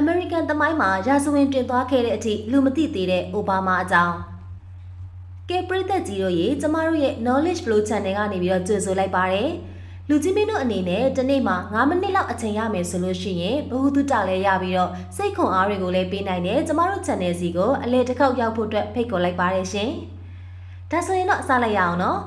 အမေရိကန်သမိုင်းမှာရာဇဝင်တင်သွားခဲ့တဲ့အထိလူမသိသေးတဲ့အိုဘားမားအကြောင်းကဲပရိသတ်ကြီးတို့ရေကျမတို့ရဲ့ knowledge flow channel ကနေပြီးတော့ကြိုဆိုလိုက်ပါတယ်လူကြီးမင်းတို့အနေနဲ့တစ်နေ့မှာ9မိနစ်လောက်အချိန်ရမယ်ဆိုလို့ရှိရင်ဘ ഹു တုတလည်းရပြီးတော့စိတ်ခွန်အားတွေကိုလည်းပေးနိုင်တယ်ကျမတို့ channel စီကိုအလဲတစ်ခေါက်ရောက်ဖို့အတွက်ဖိတ်ခေါ်လိုက်ပါတယ်ရှင်ဒါဆိုရင်တော့စလိုက်ရအောင်နော်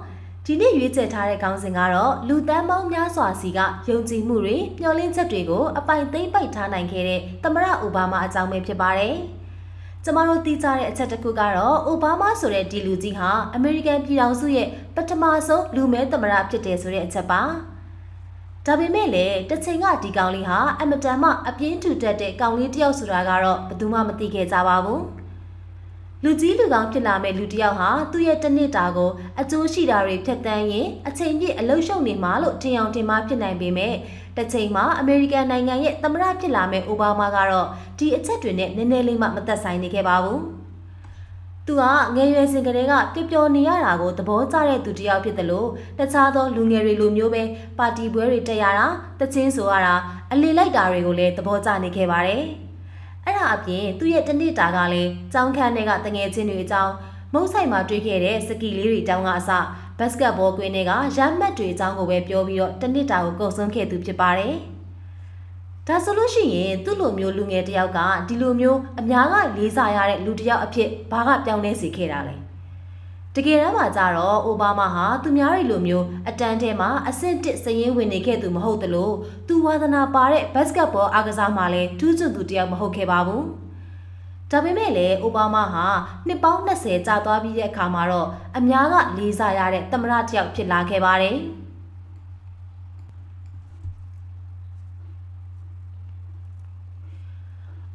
ဒီနေ့ရွေးချယ်ထားတဲ့ခေါင်းစဉ်ကတော့လူတန်းပေါင်းများစွာစီကယုံကြည်မှုတွေမျှော်လင့်ချက်တွေကိုအပိုင်သိမ့်ပိုက်ထားနိုင်ခဲ့တဲ့သမရအိုဘားမားအကြောင်းပဲဖြစ်ပါတယ်။ကျမတို့သိကြတဲ့အချက်တစ်ခုကတော့အိုဘားမားဆိုတဲ့ဒီလူကြီးဟာအမေရိကန်ပြည်ထောင်စုရဲ့ပထမဆုံးလူမဲသမရဖြစ်တယ်ဆိုတဲ့အချက်ပါ။ဒါပေမဲ့လည်းတစ်ချိန်ကဒီကောင်လေးဟာအမတန်မှအပြင်းထူတတ်တဲ့ကောင်လေးတစ်ယောက်ဆိုတာကတော့ဘယ်သူမှမသိခဲ့ကြပါဘူး။ လူကြီးလူကောင်းဖြစ်လာမဲ့လူတစ်ယောက်ဟာသူ့ရဲ့တစ်နှစ်တာကိုအကျိုးရှိတာတွေဖြတ်တန်းရင်အချိန်ပြည့်အလုံးရှုံနေမှာလို့ထင်အောင်ထင်မှာဖြစ်နိုင်ပေမဲ့တစ်ချိန်မှာအမေရိကန်နိုင်ငံရဲ့သမ္မတဖြစ်လာမဲ့အိုဘားမားကတော့ဒီအချက်တွေနဲ့နည်းနည်းလေးမှမသက်ဆိုင်နေခဲ့ပါဘူး။သူကငယ်ရွယ်စဉ်ကတည်းကပျော်ပျော်နေရတာကိုသဘောကျတဲ့သူတစ်ယောက်ဖြစ်တယ်လို့တခြားသောလူငယ်တွေလိုမျိုးပဲပါတီပွဲတွေတက်ရတာတချင်းဆိုရတာအလီလိုက်တာတွေကိုလည်းသဘောကျနေခဲ့ပါတယ်။ အဲ့ဒါအပြင်သူ့ရဲ့တနေ့တာကလည်းကျောင်းခန်းထဲကတငယ်ချင်းတွေအကြောင်းမုတ်ဆိုင်မှာတွေ့ခဲ့တဲ့စကီလေးတွေတောင်းကအစဘတ်စကတ်ဘောကွင်းတွေကရမ်းမှတ်တွေအကြောင်းကိုပဲပြောပြီးတော့တနေ့တာကိုကုန်ဆုံးခဲ့သူဖြစ်ပါတယ်။ဒါဆိုလို့ရှိရင်သူ့လိုမျိုးလူငယ်တယောက်ကဒီလိုမျိုးအများကလေးစားရတဲ့လူတစ်ယောက်အဖြစ်ဘာကပြောင်းလဲစေခဲ့တာလဲ။ တကယ်တမ်းမှာကြတော့အိုဘားမားဟာသူများတွေလိုမျိုးအတန်းထဲမှာအဆင့်တစ်စရင်ဝင်နေခဲ့သူမဟုတ်သလိုသူဝါသနာပါတဲ့ဘတ်စကတ်ဘောအားကစားမှာလည်းထူးချွန်သူတယောက်မဟုတ်ခဲ့ပါဘူး။ဒါပေမဲ့လည်းအိုဘားမားဟာနှစ်ပေါင်း20ကြာသွားပြီးတဲ့အခါမှာတော့အများကလေးစားရတဲ့သမ္မတတယောက်ဖြစ်လာခဲ့ပါတယ်။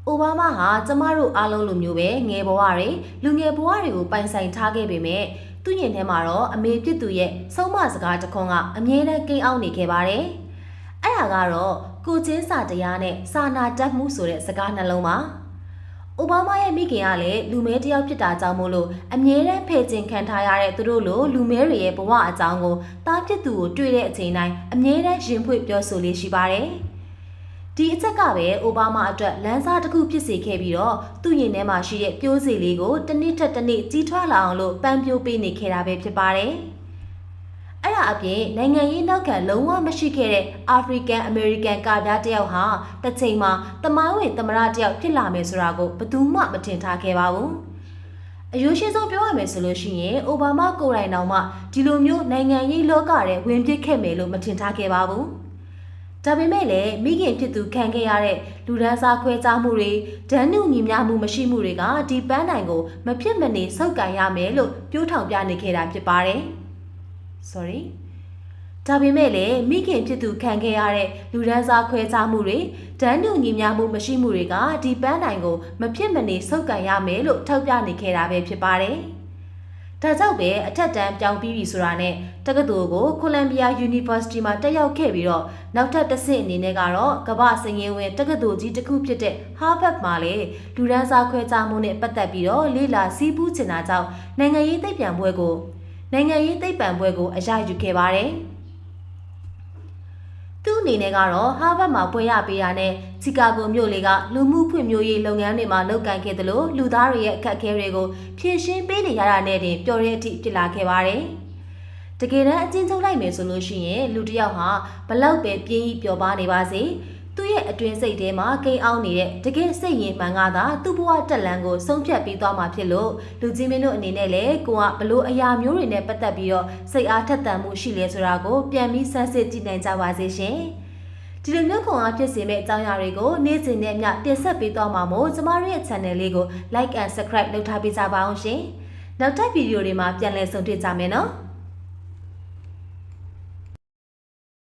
အိုဘားမားဟာကျမတို့အားလုံးလိုမျိုးပဲငယ်ဘဝတွေလူငယ်ဘဝတွေကိုပိုင်ဆိုင်ထားခဲ့ပေမဲ့သူ့ရင်ထဲမှာတော့အမေပြစ်သူရဲ့ဆုံးမစကားတစ်ခွန်းကအမြဲတမ်းကိန်းအောင်နေခဲ့ပါတယ်။အဲ့ဒါကတော့ကိုချင်းစာတရားနဲ့စာနာတတ်မှုဆိုတဲ့စကားနှလုံးပါ။အိုဘားမားရဲ့မိခင်ကလည်းလူမဲတယောက်ဖြစ်တာကြောင့်မို့လို့အမြဲတမ်းဖယ်ကျင်ခံထားရတဲ့သူတို့လိုလူမဲတွေရဲ့ဘဝအကြောင်းကိုတားဖြစ်သူကိုတွေ့တဲ့အချိန်တိုင်းအမြဲတမ်းရင်ဖွင့်ပြောဆိုလေးရှိပါတယ်။ ဒီအချက်ကပဲအိုဘားမားအတွက်လမ်းစားတစ်ခုဖြစ်စေခဲ့ပြီးတော့သူ့ရင်ထဲမှာရှိတဲ့ပြိုးစီလေးကိုတစ်နှစ်ထက်တစ်နှစ်ကြီးထွားလာအောင်လို့ပန်းပြိုးပေးနေခဲ့တာပဲဖြစ်ပါတယ်။အဲ့ဒါအပြင်နိုင်ငံရေးနောက်ခံလုံးဝမရှိခဲ့တဲ့အာဖရိကန်အမေရိကန်ကာပြားတယောက်ဟာတစ်ချိန်မှာတမိုင်းဝင်သမရတယောက်ဖြစ်လာမယ်ဆိုတာကိုဘယ်သူမှမထင်ထားခဲ့ပါဘူး။အယိုးရှိဆုံးပြောရမယ်ဆိုလို့ရှိရင်အိုဘားမားကိုယ်တိုင်တောင်မှဒီလိုမျိုးနိုင်ငံရေးလောကထဲဝင်ပစ်ခဲ့မယ်လို့မထင်ထားခဲ့ပါဘူး။ ဒါပေမဲ့လည်းမိခင်ဖြစ်သူခံခဲ့ရတဲ့လူဒန်းစားခွဲခြားမှုတွေဒန်းနုညီမျှမှုမရှိမှုတွေကဒီပန်းနိုင်ကိုမဖြစ်မနေစောက်ကန်ရမယ်လို့ပြောထောင်ပြနေခဲ့တာဖြစ်ပါတယ်။ sorry ဒါပေမဲ့လည်းမိခင်ဖြစ်သူခံခဲ့ရတဲ့လူဒန်းစားခွဲခြားမှုတွေဒန်းနုညီမျှမှုမရှိမှုတွေကဒီပန်းနိုင်ကိုမဖြစ်မနေစောက်ကန်ရမယ်လို့ထောက်ပြနေခဲ့တာပဲဖြစ်ပါတယ်။ ဒါကြောင့်ပဲအထက်တန်းပြောင်းပြီးပြီဆိုတာနဲ့တက္ကသိုလ်ကိုကိုလံဘီယာ University မှာတက်ရောက်ခဲ့ပြီးတော့နောက်ထပ်တစ်ဆင့်အနေနဲ့ကတော့ကမ္ဘာစင်ရင်ဝင်တက္ကသိုလ်ကြီးတစ်ခုဖြစ်တဲ့ Harvard မှာလေလူဒန်းစားခွဲခြားမှုနဲ့ပတ်သက်ပြီးတော့လေ့လာစီးပူးချင်တာကြောင့်နိုင်ငံရေးသိပ္ပံပွဲကိုနိုင်ငံရေးသိပ္ပံပွဲကိုအရယူခဲ့ပါတယ်။ သူ့အနေနဲ့ကတော့ဟာဗတ်မှာပွဲရပေးတာနဲ့ချီကာဂိုမြို့လေးကလူမှုဖွံ့ဖြိုးရေးလုပ်ငန်းတွေမှာလုပ်ကိုင်ခဲ့သလိုလူသားတွေရဲ့အခက်အခဲတွေကိုဖြည့်ရှင်းပေးနေရတာနဲ့တင်ပျော်တဲ့အထိဖြစ်လာခဲ့ပါတယ်။တကယ်တမ်းအချင်းချုပ်လိုက်မယ်ဆိုလို့ရှိရင်လူတစ်ယောက်ဟာဘလောက်ပဲပြင်းပြီးပျော်ပါနေပါစေ။ သူ့ရဲ့အတွင်းစိတ်ထဲမှာကိန်းအောင်နေတဲ့တကယ်စိတ်ရင်မှန်ကသာသူ့ဘဝတက်လန်းကိုဆုံးဖြတ်ပြီးသွားမှာဖြစ်လို့လူကြီးမင်းတို့အနေနဲ့လည်းကိုကဘလို့အရာမျိုးတွေနဲ့ပတ်သက်ပြီးတော့စိတ်အားထက်သန်မှုရှိလဲဆိုတာကိုပြန်ပြီးဆန်းစစ်ကြည့်နိုင်ကြပါစေရှင်ဒီလိုမျိုးခွန်အားဖြစ်စေမယ့်အကြောင်းအရာတွေကိုနေ့စဉ်နဲ့မျှတင်ဆက်ပေးသွားမှာမို့ကျမတို့ရဲ့ channel လေးကို like and subscribe လုပ်ထားပေးကြပါအောင်ရှင်နောက်ထပ်ဗီဒီယိုတွေမှာပြန်လည်ဆုံတွေ့ကြမယ်နော်